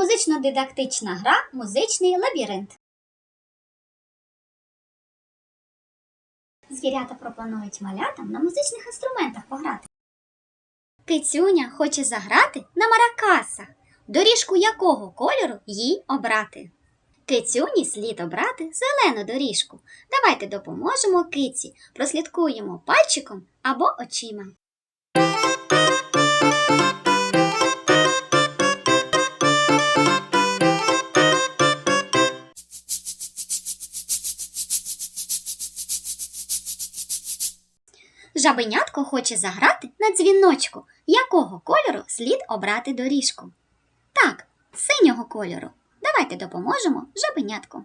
Музично-дидактична гра Музичний лабіринт. Звірята пропонують малятам на музичних інструментах пограти. Кицюня хоче заграти на маракасах, доріжку якого кольору їй обрати. Кицюні слід обрати зелену доріжку. Давайте допоможемо киці, прослідкуємо пальчиком або очима. Жабенятко хоче заграти на дзвіночку, якого кольору слід обрати доріжку. Так, синього кольору. Давайте допоможемо жабенятку.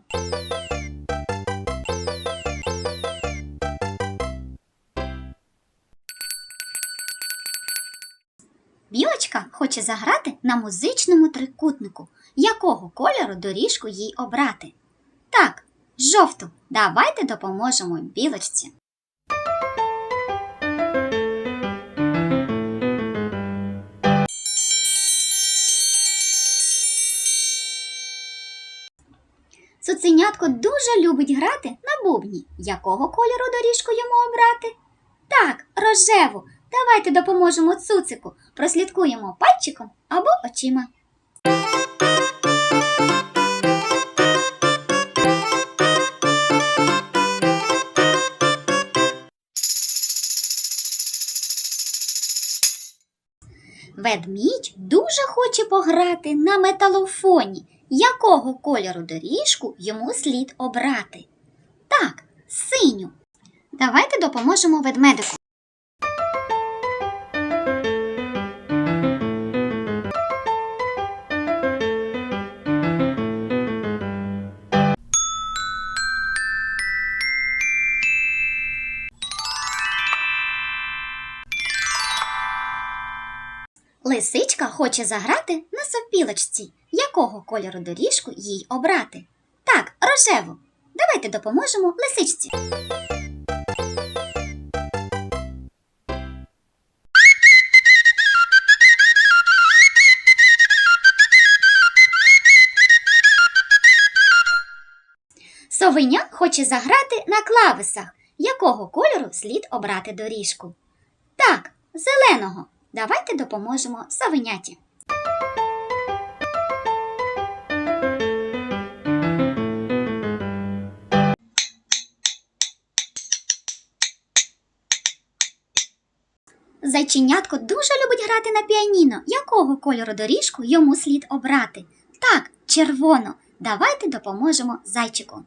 Білочка хоче заграти на музичному трикутнику, якого кольору доріжку їй обрати. Так, жовту. Давайте допоможемо білочці. Цуценятко дуже любить грати на бубні. Якого кольору доріжку йому обрати? Так, рожеву. Давайте допоможемо цуцику. Прослідкуємо пальчиком або очима. Ведмідь дуже хоче пограти на металофоні. Якого кольору доріжку йому слід обрати? Так, синю. Давайте допоможемо ведмедику. Лисичка хоче заграти на сопілочці. Якого кольору доріжку їй обрати? Так, рожеву. Давайте допоможемо лисичці. Совеня хоче заграти на клавесах. Якого кольору слід обрати доріжку? Так, зеленого. Давайте допоможемо совеняті. Зайченятко дуже любить грати на піаніно. Якого кольору доріжку йому слід обрати? Так, червоно. Давайте допоможемо зайчику.